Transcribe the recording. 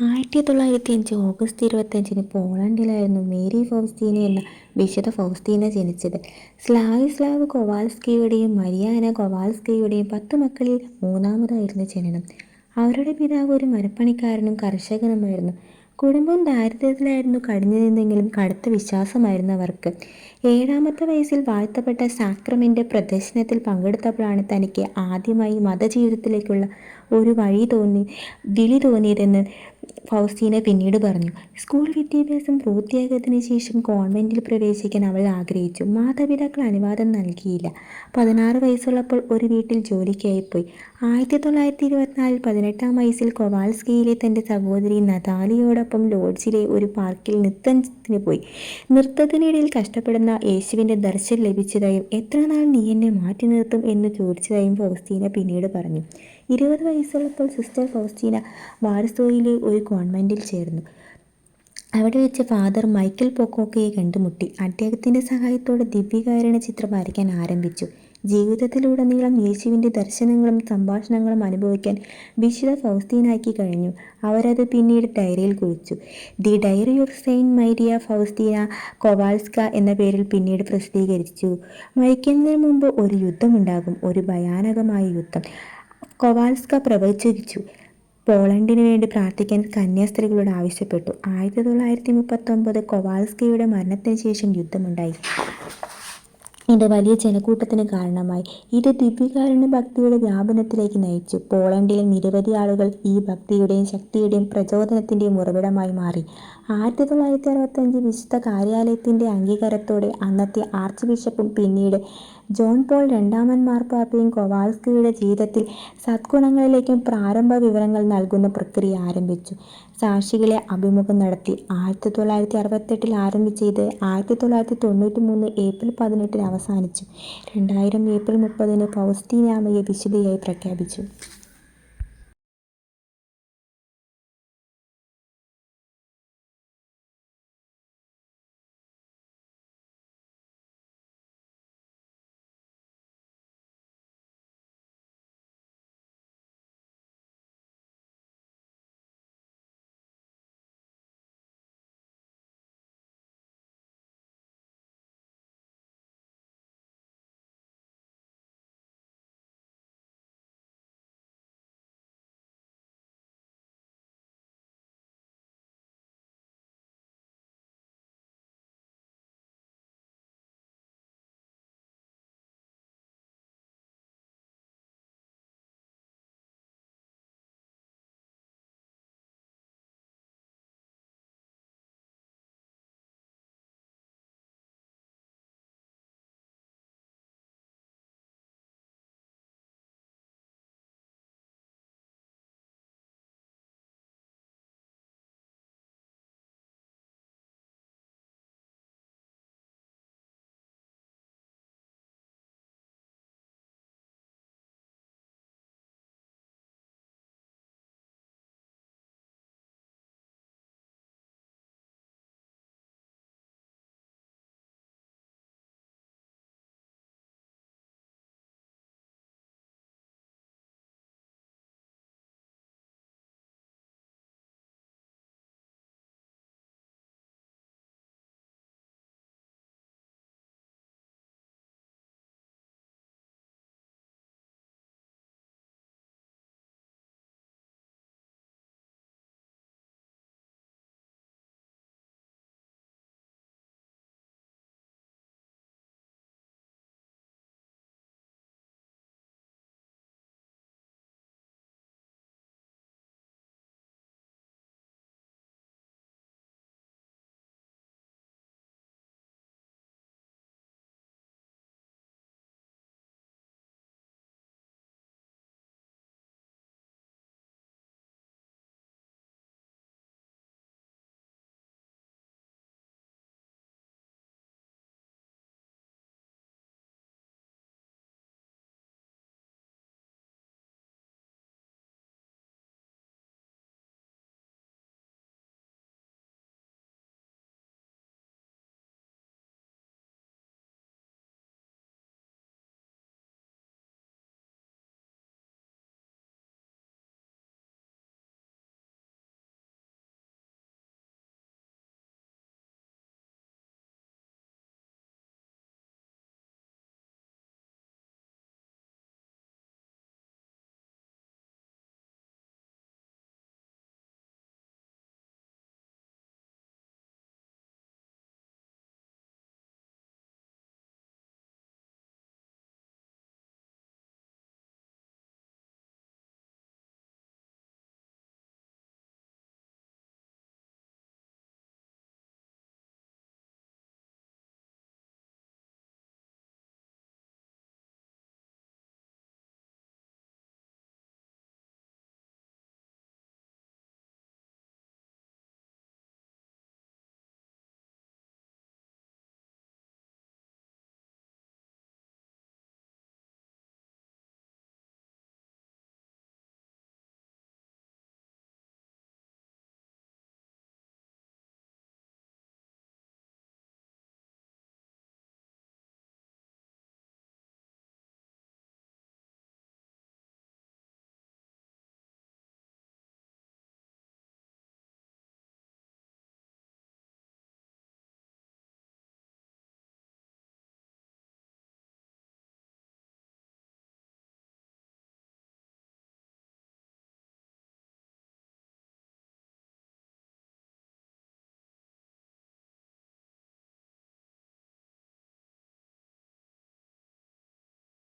ആയിരത്തി തൊള്ളായിരത്തി അഞ്ച് ഓഗസ്റ്റ് ഇരുപത്തഞ്ചിന് പോളണ്ടിലായിരുന്നു മേരി ഫൗസ്റ്റീന എന്ന വിശുദ്ധ ഫൗസ്റ്റീന ജനിച്ചത്. സ്ലാവിസ്ലാവ് കൊവാൽസ്കിയുടെയും മരിയാന കൊവാൽസ്കിയുടെയും പത്ത് മക്കളിൽ മൂന്നാമതായിരുന്നു ജനനം. അവരുടെ പിതാവ് ഒരു മരപ്പണിക്കാരനും കർഷകനുമായിരുന്നു. കുടുംബം ദാരിദ്ര്യത്തിലായിരുന്നു കഴിഞ്ഞിരുന്നെങ്കിലും കടുത്ത വിശ്വാസമായിരുന്നു അവർക്ക്. ഏഴാമത്തെ വയസ്സിൽ വാഴ്ത്തപ്പെട്ട സാക്രമിന്റെ പ്രദർശനത്തിൽ പങ്കെടുത്തപ്പോഴാണ് തനിക്ക് ആദ്യമായി മതജീവിതത്തിലേക്കുള്ള ഒരു വഴി തോന്നി വിളി തോന്നിയതെന്ന് ഫൗസ്റ്റീന പിന്നീട് പറഞ്ഞു സ്കൂൾ വിദ്യാഭ്യാസം പൂർത്തിയാക്കിയതിനു ശേഷം കോൺവെന്റിൽ പ്രവേശിക്കാൻ അവൾ ആഗ്രഹിച്ചു. മാതാപിതാക്കൾ അനുവാദം നൽകിയില്ല. പതിനാറ് വയസ്സുള്ളപ്പോൾ ഒരു വീട്ടിൽ ജോലിക്കായി പോയി ആയിരത്തി തൊള്ളായിരത്തി ഇരുപത്തിനാലിൽ പതിനെട്ടാം വയസ്സിൽ കൊവാൽസ്കിയിലെ തന്റെ സഹോദരി നതാലിയോടൊപ്പം ലോഡ്ജിലെ ഒരു പാർക്കിൽ നൃത്തത്തിന് പോയി. നൃത്തത്തിനിടയിൽ കഷ്ടപ്പെടുന്ന യേശുവിന്റെ ദർശനം ലഭിച്ചതായും എത്ര നാൾ നീ എന്നെ മാറ്റി നിർത്തും? എന്ന് ചോദിച്ചതായും ഫൗസ്റ്റീന പിന്നീട് പറഞ്ഞു. ഇരുപത് വയസ്സുള്ളപ്പോൾ സിസ്റ്റർ ഫൗസ്റ്റീന വാരസോയിലെ ഒരു കോൺവെന്റിൽ ചേർന്നു. അവിടെ വെച്ച് ഫാദർ മൈക്കിൾ പൊക്കോക്കയെ കണ്ടുമുട്ടി. അദ്ദേഹത്തിന്റെ സഹായത്തോടെ ദിവ്യകാരണ ചിത്രം വരയ്ക്കാൻ ആരംഭിച്ചു. ജീവിതത്തിലുടനീളം യേശുവിന്റെ ദർശനങ്ങളും സംഭാഷണങ്ങളും അനുഭവിക്കാൻ വിശുദ്ധ ഫൗസ്തീനാക്കി കഴിഞ്ഞു. അവരത് പിന്നീട് ഡയറിയിൽ കുറിച്ചു. The diary of Saint Maria Faustina Kowalska എന്ന പേരിൽ പിന്നീട് പ്രസിദ്ധീകരിച്ചു. മരിക്കുന്നതിന് മുമ്പ് ഒരു യുദ്ധമുണ്ടാകും. ഒരു ഭയാനകമായ യുദ്ധം. കൊവാൾസ്ക പ്രവചിച്ചു. പോളണ്ടിന് വേണ്ടി പ്രാർത്ഥിക്കാൻ കന്യാസ്ത്രീകളോട് ആവശ്യപ്പെട്ടു. ആയിരത്തി തൊള്ളായിരത്തി മുപ്പത്തൊമ്പത് കൊവാൽസ്കയുടെ മരണത്തിന് ശേഷം യുദ്ധമുണ്ടായി. ഇത് വലിയ ജനക്കൂട്ടത്തിന് കാരണമായി. ഇത് ദിവ്യകാരുണ്യ ഭക്തിയുടെ വ്യാപനത്തിലേക്ക് നയിച്ചു. പോളണ്ടിലെ നിരവധി ആളുകൾ ഈ ഭക്തിയുടെയും ശക്തിയുടെയും പ്രചോദനത്തിന്റെയും ഉറവിടമായി മാറി. ആയിരത്തി തൊള്ളായിരത്തി അറുപത്തഞ്ച് വിശുദ്ധ കാര്യാലയത്തിന്റെ അംഗീകാരത്തോടെ അന്നത്തെ ആർച്ച് ബിഷപ്പും പിന്നീട് ജോൺ പോൾ രണ്ടാമൻ മാർപ്പാപ്പയും കൊവാൽസ്കിയുടെ ജീവിതത്തിൽ സദ്ഗുണങ്ങളിലേക്കും പ്രാരംഭ വിവരങ്ങൾ നൽകുന്ന പ്രക്രിയ ആരംഭിച്ചു. സാക്ഷികളെ അഭിമുഖം നടത്തി. ആയിരത്തി തൊള്ളായിരത്തി അറുപത്തെട്ടിൽ ആരംഭിച്ച ഇത് ആയിരത്തി തൊള്ളായിരത്തി തൊണ്ണൂറ്റി മൂന്ന് ഏപ്രിൽ പതിനെട്ടിന് അവസാനിച്ചു. രണ്ടായിരം ഏപ്രിൽ മുപ്പതിന് ഫൗസ്റ്റീനാമയെ വിശുദ്ധയായി പ്രഖ്യാപിച്ചു.